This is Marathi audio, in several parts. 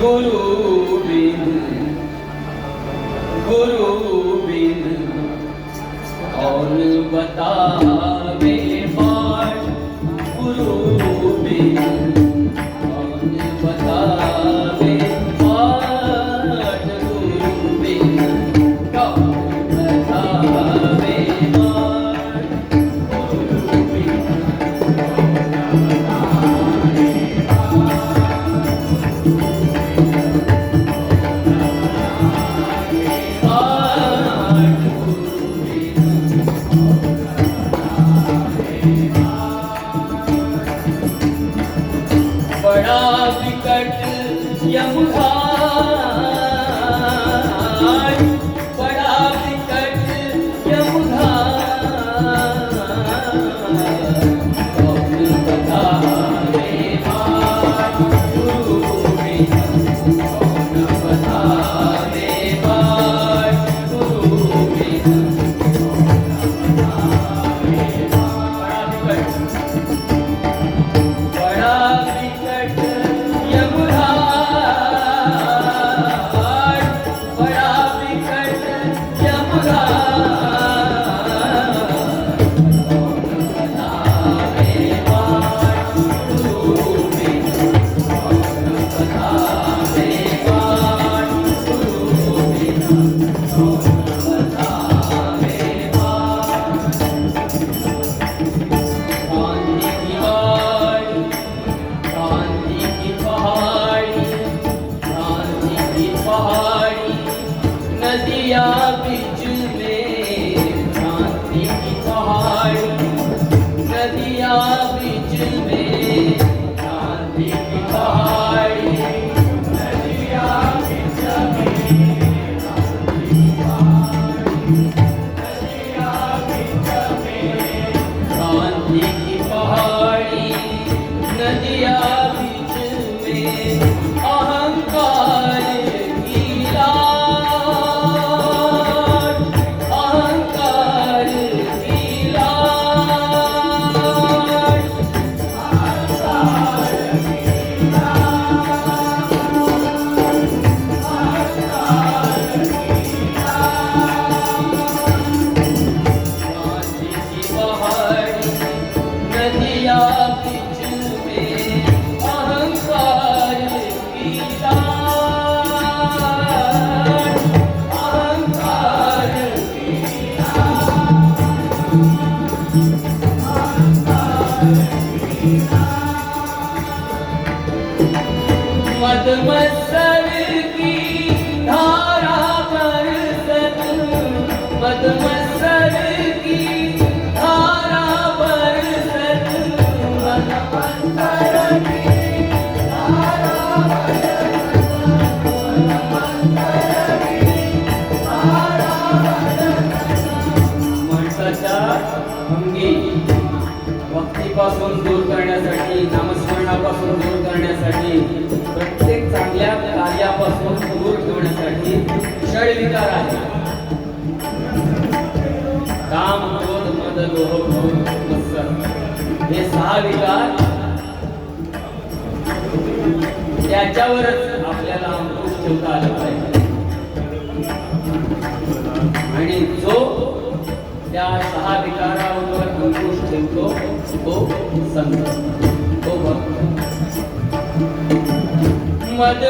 गुरु बिन गुरु बिन और बतावे बाट गुरु भक्तीपासून दूर करण्यासाठी नामस्मरणापासून दूर करण्यासाठी प्रत्येक चांगल्या कार्यापासून दूर ठेवण्यासाठी क्षण काम क्रोध मद लोह हे सहा विकार त्याच्यावरच आपल्याला अंकुश ठेवता आलं पाहिजे. आणि जो त्या सहा विकारावर अंकुश ठेवतो तो संत. तो भक्त. मद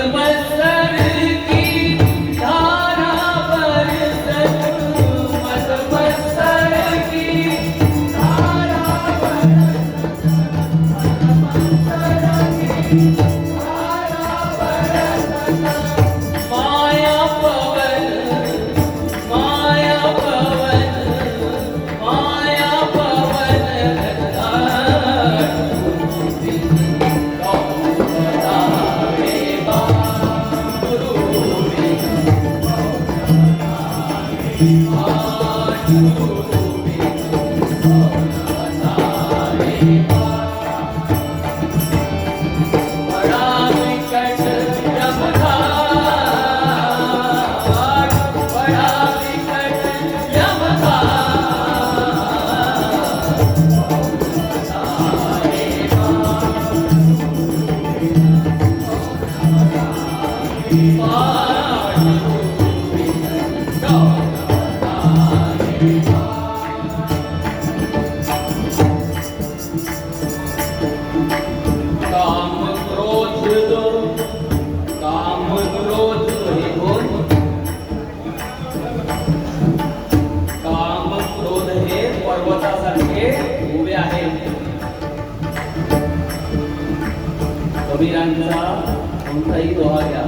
वडिलांचा कोणताही दोहा घ्या.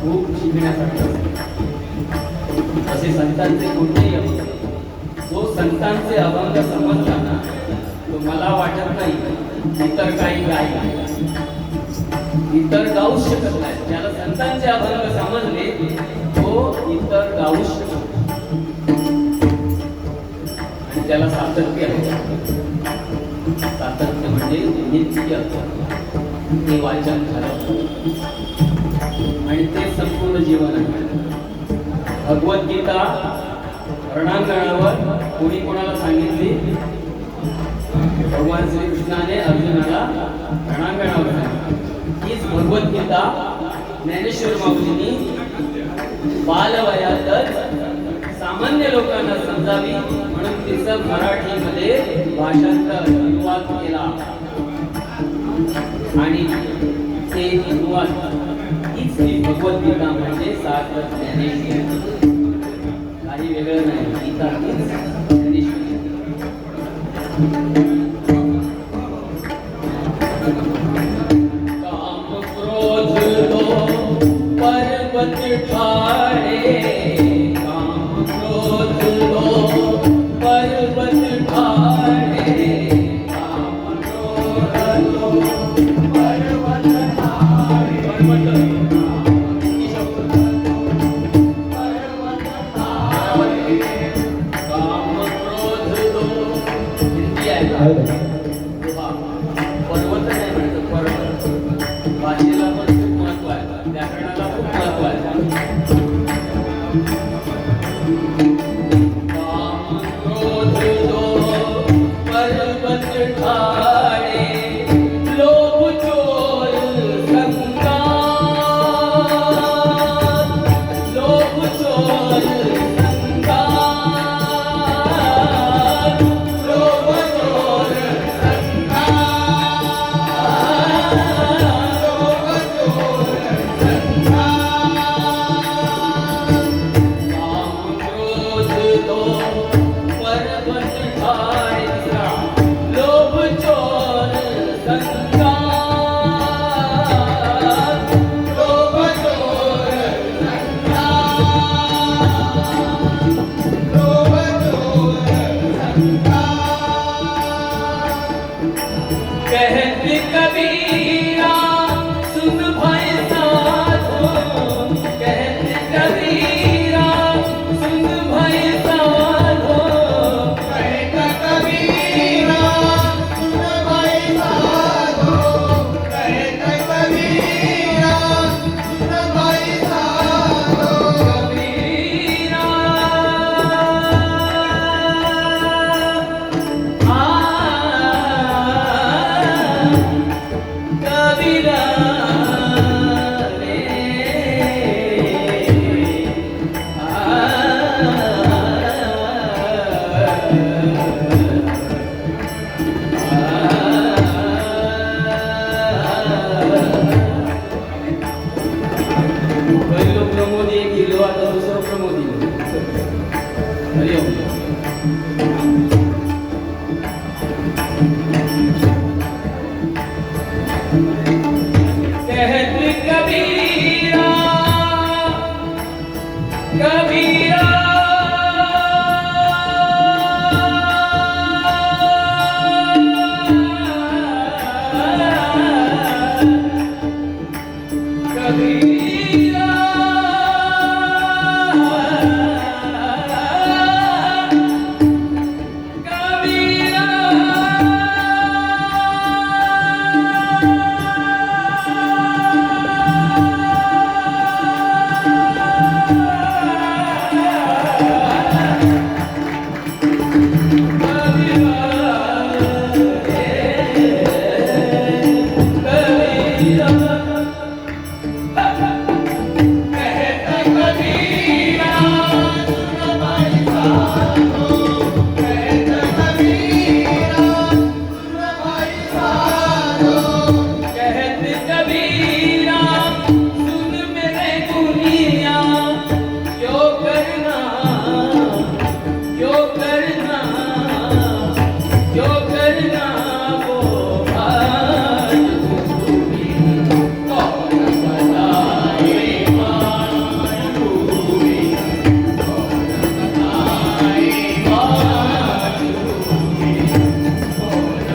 खूप शिकण्यासाठी असे संतांचे कोणतेही अभंग जो संतांचे अभंग समजताना तो मला वाटत नाही इतर काही गाय इतर गाऊच शकत नाही. ज्याला संतांचे अभंग समजले तो इतर गाऊच शकतो आणि त्याला सातत्य आहे. सातत्य म्हणजे नित्य ते वाचन झालं आणि ते संपूर्ण जीवन आहे. भगवद्गीता रणांगणावर कोणी कोणाला सांगितली? भगवान श्रीकृष्णाने अर्जुनाला रणांगणावर सांगितली. हीच भगवद्गीता ज्ञानेश्वर माऊलींनी बालवयातच सामान्य लोकांना समजावी म्हणून तिचं मराठीमध्ये भाषांतर अनुवाद केला. आणि ते अनुवाद हीच ती भगवद्गीता म्हणजे सागर ज्ञानेश्वर. काही वेगळं नाही. गीता हीच ज्ञानेश्वरी.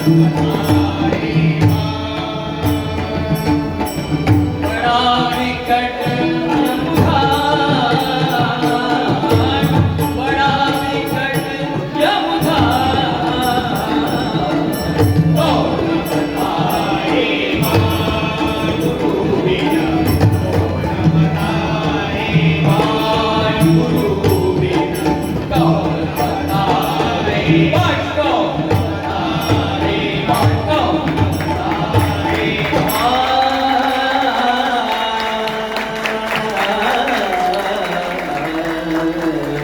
Música